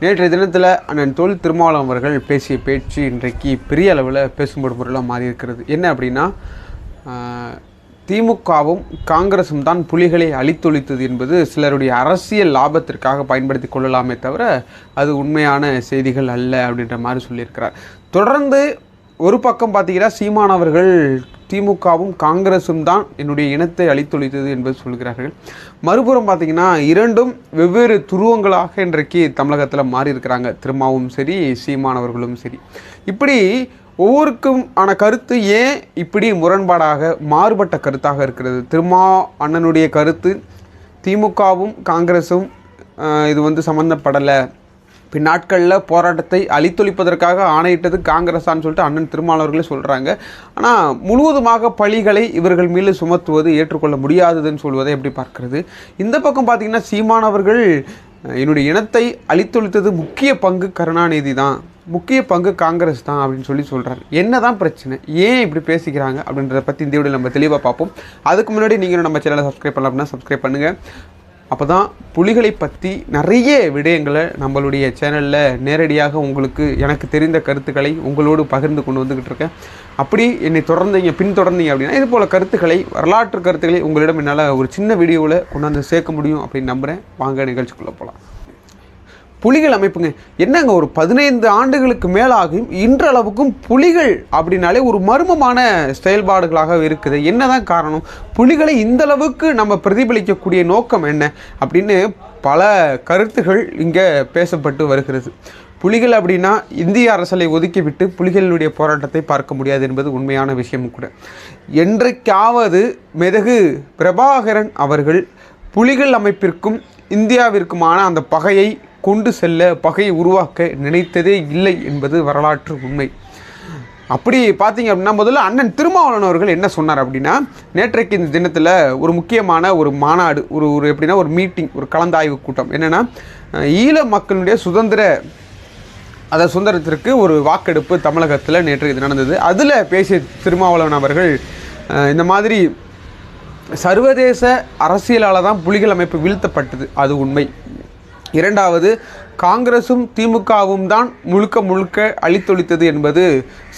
நேற்றைய தினத்தில் அண்ணன் தொல் திருமாவளம் அவர்கள் பேசிய பேச்சு இன்றைக்கு பெரிய அளவில் பேசும்படும் பொருளாக மாறி இருக்கிறது என்ன அப்படின்னா திமுகவும் காங்கிரசும் தான் புலிகளை அழித்தொழித்தது என்பது சிலருடைய அரசியல் லாபத்திற்காக பயன்படுத்தி கொள்ளலாமே தவிர அது உண்மையான செய்திகள் அல்ல அப்படின்ற மாதிரி சொல்லியிருக்கிறார். தொடர்ந்து ஒரு பக்கம் பார்த்தீங்கன்னா சீமானவர்கள் திமுகவும் காங்கிரசும் தான் என்னுடைய இனத்தை அழித்தொழித்தது என்பது சொல்கிறார்கள். மறுபுறம் பார்த்தீங்கன்னா இரண்டும் வெவ்வேறு துருவங்களாக இன்றைக்கு தமிழகத்தில் மாறி இருக்கிறாங்க திருமாவும் சரி சீமானவர்களும் சரி. இப்படி ஒவ்வொருக்கும் ஆன கருத்து ஏன் இப்படி முரண்பாடாக மாறுபட்ட கருத்தாக இருக்கிறது? திருமா அண்ணனுடைய கருத்து திமுகவும் காங்கிரஸும் இது வந்து சம்மந்தப்படலை பின்னாட்களில் போராட்டத்தை அழித்தொழிப்பதற்காக ஆணையிட்டது காங்கிரஸான்னு சொல்லிட்டு அண்ணன் திருமாவளவர்களே சொல்கிறாங்க ஆனால் முழுவதுமாக பழிகளை இவர்கள் மீது சுமத்துவது ஏற்றுக்கொள்ள முடியாததுன்னு சொல்வதை எப்படி பார்க்கறது? இந்த பக்கம் பார்த்தீங்கன்னா சீமானவர்கள் என்னுடைய இனத்தை அழித்தொழித்தது முக்கிய பங்கு கருணாநிதி தான். முக்கிய பங்கு காங்கிரஸ் தான் அப்படின்னு சொல்லி சொல்கிறார் என்ன தான் பிரச்சனை? ஏன் இப்படி பேசிக்கிறாங்க அப்படின்றத பற்றி இந்த வீடியோ நம்ம தெளிவாக பார்ப்போம். அதுக்கு முன்னாடி நீங்கள் நம்ம சேனலை சப்ஸ்கிரைப் பண்ணலாம் அப்படின்னா சப்ஸ்கிரைப் பண்ணுங்கள் அப்போ தான் புலிகளை பற்றி நிறைய விடயங்களை நம்மளுடைய சேனலில் நேரடியாக உங்களுக்கு எனக்கு தெரிந்த கருத்துக்களை உங்களோடு பகிர்ந்து கொண்டு வந்துக்கிட்டு இருக்கேன். அப்படி என்னை தொடர்ந்தீங்க பின்தொடர்ந்தீங்க அப்படின்னா இது போல் கருத்துக்களை வரலாற்று கருத்துக்களை உங்களிடம் என்னால் ஒரு சின்ன வீடியோவில் கொண்டாந்து சேர்க்க முடியும் அப்படின்னு நம்புகிறேன் வாங்க நிகழ்ச்சிக்குள்ளே போகலாம் புலிகள் அமைப்புங்க. என்னங்க ஒரு பதினைந்து ஆண்டுகளுக்கு மேலாகும் இன்றளவுக்கும் புலிகள் அப்படின்னாலே ஒரு மர்மமான செயல்பாடுகளாக இருக்குது. என்னதான் காரணம்? புலிகளை இந்த அளவுக்கு நம்ம பிரதிபலிக்கக்கூடிய நோக்கம் என்ன? அப்படின்னு பல கருத்துகள் இங்கே பேசப்பட்டு வருகிறது. புலிகள் அப்படின்னா இந்திய அரசலை ஒதுக்கிவிட்டு புலிகளுடைய போராட்டத்தை பார்க்க முடியாது என்பது உண்மையான விஷயமும் கூட. என்றைக்காவது மெதகு பிரபாகரன் அவர்கள் புலிகள் அமைப்பிற்கும் இந்தியாவிற்குமான அந்த பகையை கொண்டு செல்ல பகையை உருவாக்க நினைத்ததே இல்லை என்பது வரலாற்று உண்மை. அப்படி பார்த்தீங்க அப்படின்னா முதல்ல அண்ணன் திருமாவளவன் அவர்கள் என்ன சொன்னார் அப்படின்னா நேற்றைக்கு இந்த தினத்தில் ஒரு முக்கியமான ஒரு மாநாடு ஒரு ஒரு எப்படின்னா ஒரு மீட்டிங் ஒரு கலந்தாய்வு கூட்டம். என்னென்னா ஈழ மக்களுடைய சுதந்திர அதை சுதந்திரத்திற்கு ஒரு வாக்கெடுப்பு தமிழகத்தில் நேற்று இது நடந்தது. அதில் பேசிய திருமாவளவன் அவர்கள் இந்த மாதிரி சர்வதேச அரசியலால் தான் புலிகள் அமைப்பு வீழ்த்தப்பட்டது. அது உண்மை. இரண்டாவது காங்கிரசும் திமுகவும் தான் முழுக்க முழுக்க அழித்தொழித்தது என்பது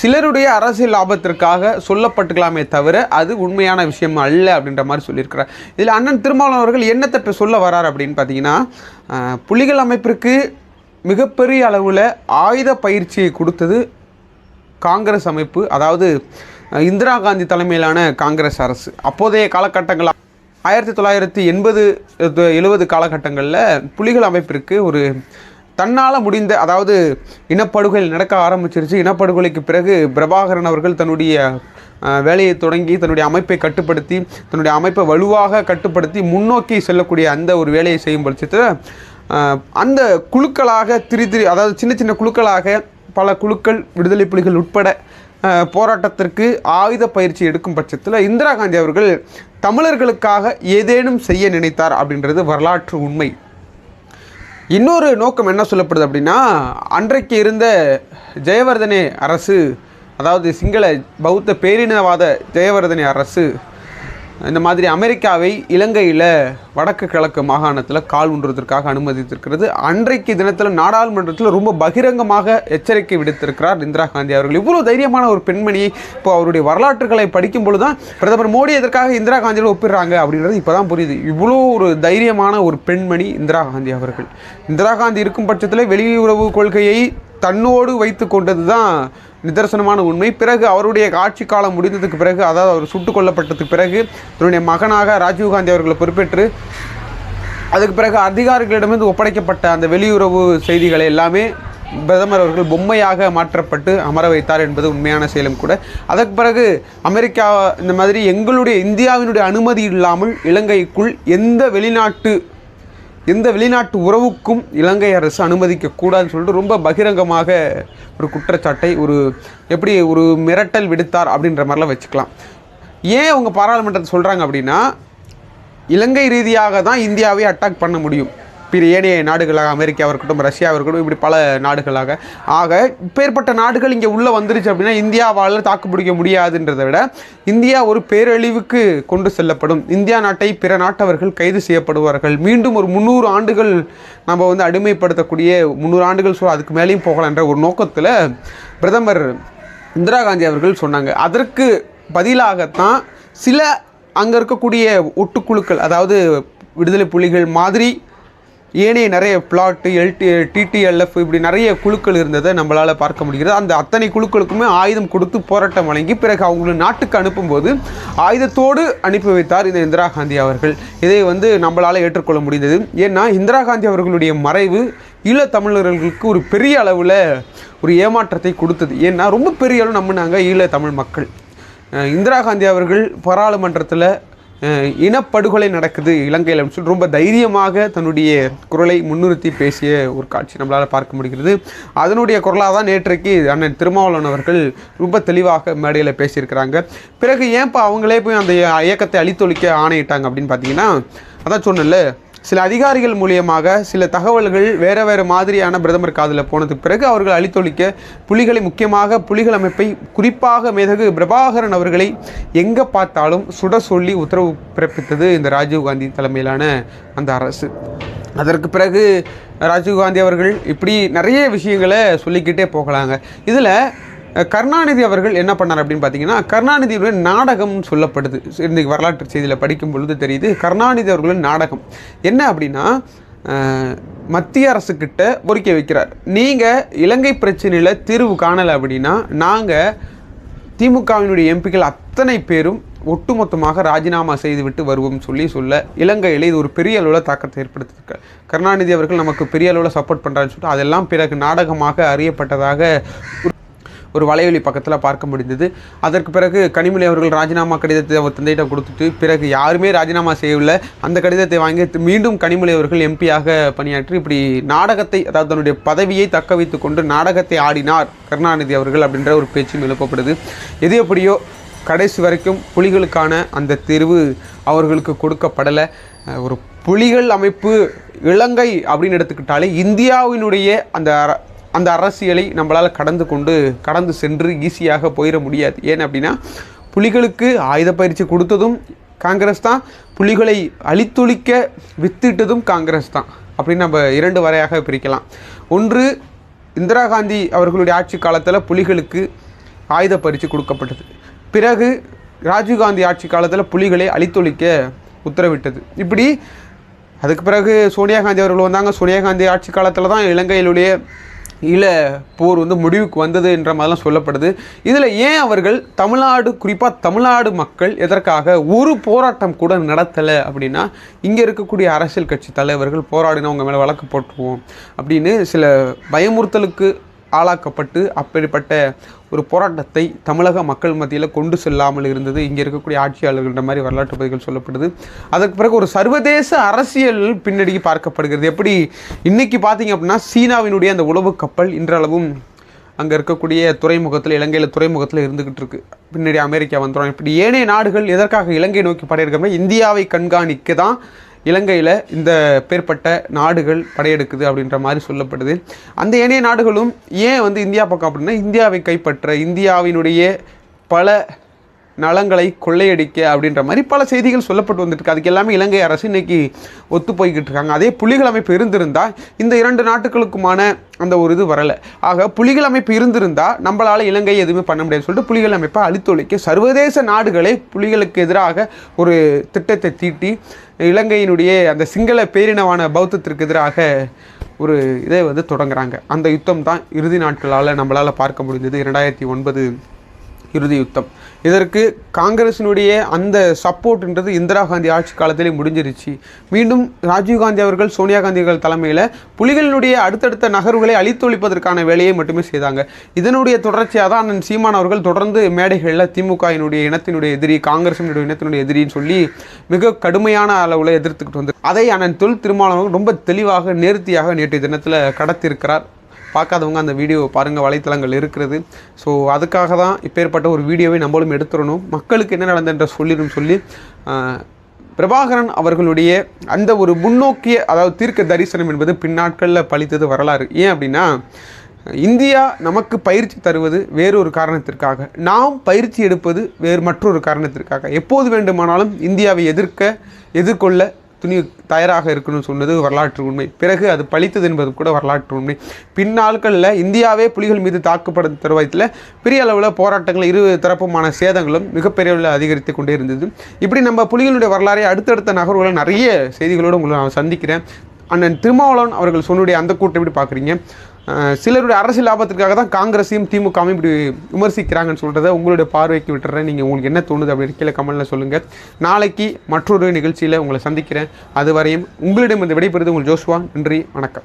சிலருடைய அரசியல் லாபத்திற்காக சொல்லப்பட்டுக்கலாமே தவிர அது உண்மையான விஷயம் அல்ல அப்படின்ற மாதிரி சொல்லியிருக்கிறார். இதில் அண்ணன் திருமாவளவன் அவர்கள் என்னத்தை சொல்ல வரார் அப்படின்னு பார்த்தீங்கன்னா புலிகள் அமைப்பிற்கு மிகப்பெரிய அளவில் ஆயுத பயிற்சியை கொடுத்தது காங்கிரஸ் அமைப்பு அதாவது இந்திரா காந்தி தலைமையிலான காங்கிரஸ் அரசு. அப்போதைய காலகட்டங்களாக ஆயிரத்தி தொள்ளாயிரத்தி எண்பது எழுபது காலகட்டங்களில் புலிகள் அமைப்பிற்கு ஒரு தன்னால் முடிந்த அதாவது இனப்படுகொலை நடக்க ஆரம்பிச்சிருச்சு. இனப்படுகொலைக்கு பிறகு பிரபாகரன் அவர்கள் தன்னுடைய வேலையை தொடங்கி தன்னுடைய அமைப்பை கட்டுப்படுத்தி தன்னுடைய அமைப்பை வலுவாக கட்டுப்படுத்தி முன்னோக்கி செல்லக்கூடிய அந்த ஒரு வேலையை செய்யும் பட்சத்தில் அந்த குழுக்களாக திரி திரி அதாவது சின்ன சின்ன குழுக்களாக பல குழுக்கள் விடுதலை புலிகள் உட்பட போராட்டத்திற்கு ஆயுத பயிற்சி எடுக்கும் பட்சத்தில் இந்திரா காந்தி அவர்கள் தமிழர்களுக்காக ஏதேனும் செய்ய நினைத்தார் அப்படின்றது வரலாற்று உண்மை. இன்னொரு நோக்கம் என்ன சொல்லப்படுது அப்படின்னா அன்றைக்கு இருந்த ஜெயவர்தனே அரசு அதாவது சிங்கள பௌத்த பேரினவாத ஜெயவர்தனே அரசு இந்த மாதிரி அமெரிக்காவை இலங்கையில் வடக்கு கிழக்கு மாகாணத்தில் கால் ஊன்றுவதற்காக அனுமதித்திருக்கிறது. அன்றைக்கு தினத்தில் நாடாளுமன்றத்தில் ரொம்ப பகிரங்கமாக எச்சரிக்கை விடுத்திருக்கிறார் இந்திரா காந்தி அவர்கள். இவ்வளோ தைரியமான ஒரு பெண்மணியை இப்போ அவருடைய வரலாற்றுகளை படிக்கும்பொழுது தான் பிரதமர் மோடி எதற்காக இந்திரா காந்தியோட ஒப்பிடுறாங்க அப்படின்றது இப்போ தான் புரியுது. இவ்வளோ ஒரு தைரியமான ஒரு பெண்மணி இந்திரா காந்தி அவர்கள். இந்திரா காந்தி இருக்கும் பட்சத்தில் வெளியுறவு கொள்கையை தன்னோடு வைத்து கொண்டது தான் நிதர்சனமான உண்மை. பிறகு அவருடைய ஆட்சி காலம் முடிந்ததுக்கு பிறகு அதாவது அவர் சுட்டுக் கொல்லப்பட்டதுக்கு பிறகு தன்னுடைய மகனாக ராஜீவ்காந்தி அவர்களை பொறுப்பேற்று அதுக்கு பிறகு அதிகாரிகளிடமிருந்து ஒப்படைக்கப்பட்ட அந்த வெளியுறவு செய்திகளை எல்லாமே பிரதமர் அவர்கள் பொம்மையாக மாற்றப்பட்டு அமர வைத்தார் என்பது உண்மையான செயலும் கூட. அதற்கு பிறகு அமெரிக்கா இந்த மாதிரி எங்களுடைய இந்தியாவினுடைய அனுமதி இல்லாமல் இலங்கைக்குள் எந்த வெளிநாட்டு எந்த வெளிநாட்டு உறவுக்கும் இலங்கை அரசு அனுமதிக்க கூடாதுன்னு சொல்லிட்டு ரொம்ப பகிரங்கமாக ஒரு குற்றச்சாட்டை ஒரு எப்படி ஒரு மிரட்டல் விடுத்தார் அப்படின்ற மாதிரிலாம் வச்சுக்கலாம். ஏன் அவங்க பாராளுமன்றத்தை சொல்கிறாங்க அப்படின்னா இலங்கை ரீதியாக தான் இந்தியாவை அட்டாக் பண்ண முடியும். பிற ஏனைய நாடுகளாக அமெரிக்காவாக இருக்கட்டும் ரஷ்யாவாக இருக்கட்டும் இப்படி பல நாடுகளாக. ஆக இப்பேற்பட்ட நாடுகள் இங்கே உள்ளே வந்துருச்சு அப்படின்னா இந்தியாவால் தாக்கு பிடிக்க முடியாதுன்றதை விட இந்தியா ஒரு பேரழிவுக்கு கொண்டு செல்லப்படும். இந்தியா நாட்டை பிற நாட்டவர்கள் கைது செய்யப்படுவார்கள். மீண்டும் ஒரு முந்நூறு ஆண்டுகள் நம்ம வந்து அடிமைப்படுத்தக்கூடிய முந்நூறு ஆண்டுகள் சொல் அதுக்கு மேலேயும் போகலாம் என்ற ஒரு நோக்கத்தில் பிரதமர் இந்திரா காந்தி அவர்கள் சொன்னாங்க. அதற்கு பதிலாகத்தான் சில அங்கே இருக்கக்கூடிய ஒட்டுக்குழுக்கள் அதாவது விடுதலை புலிகள் மாதிரி ஏனைய நிறைய பிளாட்டு எல்டி டிடிஎல்எஃப் இப்படி நிறைய குழுக்கள் இருந்ததை நம்மளால் பார்க்க முடிகிறது. அந்த அத்தனை குழுக்களுக்குமே ஆயுதம் கொடுத்து போராட்டம் வழங்கி பிறகு அவங்களை நாட்டுக்கு அனுப்பும்போது ஆயுதத்தோடு அனுப்பி வைத்தார் இந்த இந்திரா காந்தி அவர்கள். இதை வந்து நம்மளால் ஏற்றுக்கொள்ள முடிந்தது. ஏன்னா இந்திரா காந்தி அவர்களுடைய மறைவு ஈழத்தமிழர்களுக்கு ஒரு பெரிய அளவில் ஒரு ஏமாற்றத்தை கொடுத்தது. ஏன்னா ரொம்ப பெரிய அளவு நம்பினாங்க ஈழ தமிழ் மக்கள். இந்திரா காந்தி அவர்கள் பாராளுமன்றத்தில் இனப்படுகொலை நடக்குது இலங்கையில் அப்படின்னு சொல்லி ரொம்ப தைரியமாக தன்னுடைய குரலை முன்னிறுத்தி பேசிய ஒரு காட்சி நம்மளால் பார்க்க முடிகிறது. அதனுடைய குரலாக தான் நேற்றைக்கு அண்ணன் திருமாவளவன் அவர்கள் ரொம்ப தெளிவாக மேடையில் பேசியிருக்கிறாங்க. பிறகு ஏன்ப்பா அவங்களே போய் அந்த இயக்கத்தை அழித்தொழிக்க ஆணையிட்டாங்க அப்படின்னு பார்த்தீங்கன்னா அதான் சொன்னேன்ல சில அதிகாரிகள் மூலியமாக சில தகவல்கள் வேறு வேறு மாதிரியான பிரதமர் காதில் போனதுக்கு பிறகு அவர்கள் அழித்தொழிக்க புலிகளை முக்கியமாக புலிகள் அமைப்பை குறிப்பாக மேதகு பிரபாகரன் அவர்களை எங்கே பார்த்தாலும் சுட சொல்லி உத்தரவு பிறப்பித்தது இந்த ராஜீவ்காந்தி தலைமையிலான அந்த அரசு. அதற்கு பிறகு ராஜீவ்காந்தி அவர்கள் இப்படி நிறைய விஷயங்களை சொல்லிக்கிட்டே போகலாங்க. இதில் கருணாநிதி அவர்கள் என்ன பண்ணார் அப்படின்னு பார்த்தீங்கன்னா கருணாநிதியுடைய நாடகம்னு சொல்லப்படுது. இன்றைக்கு வரலாற்று செய்தியில் படிக்கும் பொழுது தெரியுது கருணாநிதி அவர்களின் நாடகம். என்ன அப்படின்னா மத்திய அரசுக்கிட்ட கோரிக்கை வைக்கிறார். நீங்கள் இலங்கை பிரச்சனையில் தீர்வு காணலை அப்படின்னா நாங்கள் திமுகவினுடைய எம்பிக்கள் அத்தனை பேரும் ஒட்டுமொத்தமாக ராஜினாமா செய்துவிட்டு வருவோம் சொல்லி சொல்ல இலங்கையில் இது ஒரு பெரிய அளவில் தாக்கத்தை ஏற்படுத்தியிருக்கார் கருணாநிதி அவர்கள் நமக்கு பெரிய அளவில் சப்போர்ட் பண்ணுறான்னு சொல்லிட்டு அதெல்லாம் பிறகு நாடகமாக அறியப்பட்டதாக ஒரு வலைவலி பக்கத்தில் பார்க்க முடிந்தது. அதற்கு பிறகு கனிமொழி அவர்கள் ராஜினாமா கடிதத்தை அவர் தந்தையிடம் கொடுத்துட்டு பிறகு யாருமே ராஜினாமா செய்யவில்லை. அந்த கடிதத்தை வாங்கி மீண்டும் கனிமொழி அவர்கள் எம்பியாக பணியாற்றி இப்படி நாடகத்தை அதாவது தன்னுடைய பதவியை தக்க வைத்து கொண்டு நாடகத்தை ஆடினார் கருணாநிதி அவர்கள் அப்படின்ற ஒரு பேச்சும் எழுப்பப்படுது. எது எப்படியோ கடைசி வரைக்கும் புலிகளுக்கான அந்த தெருவு அவர்களுக்கு கொடுக்கப்படலை. ஒரு புலிகள் அமைப்பு இலங்கை அப்படின்னு எடுத்துக்கிட்டாலே இந்தியாவினுடைய அந்த அந்த அரசியலை நம்மளால் கடந்து கொண்டு கடந்து சென்று ஈஸியாக போயிட முடியாது. ஏன் அப்படின்னா புலிகளுக்கு ஆயுத பயிற்சி கொடுத்ததும் காங்கிரஸ் தான். புலிகளை அழித்தொழிக்க வித்திட்டதும் காங்கிரஸ் தான். அப்படின்னு நம்ம இரண்டு வரையாக பிரிக்கலாம். ஒன்று இந்திரா காந்தி அவர்களுடைய ஆட்சி காலத்தில் புலிகளுக்கு ஆயுத பயிற்சி கொடுக்கப்பட்டது. பிறகு ராஜீவ்காந்தி ஆட்சி காலத்தில் புலிகளை அழித்தொழிக்க உத்தரவிட்டது. இப்படி அதுக்கு பிறகு சோனியா காந்தி அவர்கள் வந்தாங்க. சோனியா காந்தி ஆட்சி காலத்தில் தான் இலங்கையிலுடைய ஈழ போர் வந்து முடிவுக்கு வந்தது என்ற மாதிரிலாம் சொல்லப்படுது. இதில் ஏன் அவர்கள் தமிழ்நாடு குறிப்பாக தமிழ்நாடு மக்கள் எதற்காக ஒரு போராட்டம் கூட நடத்தலை அப்படின்னா இங்கே இருக்கக்கூடிய அரசியல் கட்சி தலைவர்கள் போராடினவங்க மேலே வழக்கு போட்டுருவோம் அப்படின்னு சில பயமுறுத்தலுக்கு ஆளாக்கப்பட்டு அப்படிப்பட்ட ஒரு போராட்டத்தை தமிழக மக்கள் மத்தியில் கொண்டு செல்லாமல் இருந்தது. இங்கே இருக்கக்கூடிய ஆட்சியாளர்கள்ன்ற மாதிரி வரலாற்று பதிவுகள் சொல்லப்படுது. அதற்கு பிறகு ஒரு சர்வதேச அரசியல் பின்னணி பார்க்கப்படுகிறது. எப்படி? இன்றைக்கி பார்த்தீங்க அப்படின்னா சீனாவினுடைய அந்த உளவு கப்பல் இன்றளவும் அங்கே இருக்கக்கூடிய துறைமுகத்தில் இலங்கையில் துறைமுகத்தில் இருந்துக்கிட்டு இருக்கு. பின்னாடி அமெரிக்கா வந்துடும் இப்படி ஏனைய நாடுகள் எதற்காக இலங்கை நோக்கி படையெடுக்காமல் இந்தியாவை கண்காணிக்க தான் இலங்கையில் இந்த பேர்பட்ட நாடுகள் படையெடுக்குது அப்படின்ற மாதிரி சொல்லப்படுது. அந்த ஏனைய நாடுகளும் ஏன் வந்து இந்தியா பக்கம் அப்படின்னா இந்தியாவை கைப்பற்ற இந்தியாவினுடைய பல நலங்களை கொள்ளையடிக்க அப்படின்ற மாதிரி பல செய்திகள் சொல்லப்பட்டு வந்துட்டு அதுக்கு எல்லாமே இலங்கை அரசு இன்னைக்கு ஒத்து போய்கிட்டு இருக்காங்க. அதே புலிகள் அமைப்பு இருந்திருந்தால் இந்த இரண்டு நாட்டுகளுக்குமான அந்த ஒரு இது வரலை. ஆக புலிகள் அமைப்பு இருந்திருந்தால் நம்மளால் இலங்கை எதுவுமே பண்ண முடியாதுன்னு சொல்லிட்டு புலிகள் அமைப்பை அழித்தொழிக்க சர்வதேச நாடுகளே புலிகளுக்கு எதிராக ஒரு திட்டத்தை தீட்டி இலங்கையினுடைய அந்த சிங்கள பேரினவான பௌத்தத்திற்கு எதிராக ஒரு இதை வந்து தொடங்குறாங்க. அந்த யுத்தம் தான் இறுதி நாட்களால் நம்மளால் பார்க்க முடிஞ்சது. இரண்டாயிரத்தி ஒன்பது இறுதி யுத்தம் இதற்கு காங்கிரசினுடைய அந்த சப்போர்ட்ன்றது இந்திரா காந்தி ஆட்சி காலத்திலே முடிஞ்சிருச்சு. மீண்டும் ராஜீவ்காந்தி அவர்கள் சோனியா காந்தி அவர்கள் தலைமையில் புலிகளினுடைய அடுத்தடுத்த நகர்வுகளை அழித்தொழிப்பதற்கான வேலையை மட்டுமே செய்தாங்க. இதனுடைய தொடர்ச்சியாக தான் அண்ணன் சீமான் அவர்கள் தொடர்ந்து மேடைகளில் திமுகவினுடைய இனத்தினுடைய எதிரி காங்கிரசினுடைய இனத்தினுடைய எதிரின்னு சொல்லி மிக கடுமையான அளவில் எதிர்த்துக்கிட்டு வந்து அதை அண்ணன் தொல் திருமாவளவன் ரொம்ப தெளிவாக நேர்த்தியாக நேற்றைய தினத்தில் கடத்தியிருக்கிறார். பார்க்காதவங்க அந்த வீடியோவை பாருங்கள் வலைத்தளங்கள் இருக்கிறது. ஸோ அதுக்காக தான் இப்பேற்பட்ட ஒரு வீடியோவை நம்மளும் எடுத்துடணும். மக்களுக்கு என்ன நடந்தன்ற சொல்லிடும் சொல்லி பிரபாகரன் அவர்களுடைய அந்த ஒரு முன்னோக்கிய அதாவது தீர்க்க தரிசனம் என்பது பின்னாட்களில் பழித்தது வரலாறு. ஏன் அப்படின்னா இந்தியா நமக்கு பயிற்சி தருவது வேறொரு காரணத்திற்காக. நாம் பயிற்சி எடுப்பது வேறு மற்றொரு காரணத்திற்காக. எப்போது வேண்டுமானாலும் இந்தியாவை எதிர்க்க எதிர்கொள்ள துணி தயாராக இருக்கணும்னு சொன்னது வரலாற்று உண்மை. பிறகு அது பழித்தது என்பது கூட வரலாற்று உண்மை. பின்னாட்களில் இந்தியாவே புலிகள் மீது தாக்கப்படும் தருவாயத்தில் பெரிய அளவில் போராட்டங்கள் இரு தரப்புமான சேதங்களும் மிகப்பெரிய அளவில் அதிகரித்து கொண்டே இருந்தது. இப்படி நம்ம புலிகளுடைய வரலாறை அடுத்தடுத்த நகர்வுகளை நிறைய செய்திகளோடு உங்களை நான் சந்திக்கிறேன். அண்ணன் திருமாவளவன் அவர்கள் சொன்னுடைய அந்த கூட்டம் எப்படி பார்க்குறீங்க? சிலருடைய அரசியல் லாபத்திற்காக தான் காங்கிரஸையும் திமுகவும் இப்படி விமர்சிக்கிறாங்கன்னு சொல்கிறத உங்களுடைய பார்வைக்கு விட்டுறேன். நீங்கள் உங்களுக்கு என்ன தோணுது அப்படின்னு கீழே கமெண்ட்டில் சொல்லுங்கள் நாளைக்கு மற்றொரு நிகழ்ச்சியில் உங்களை சந்திக்கிறேன். அதுவரையும் உங்களிடம் இந்த விடைபெறுது உங்கள் ஜோஸ்வா. நன்றி வணக்கம்.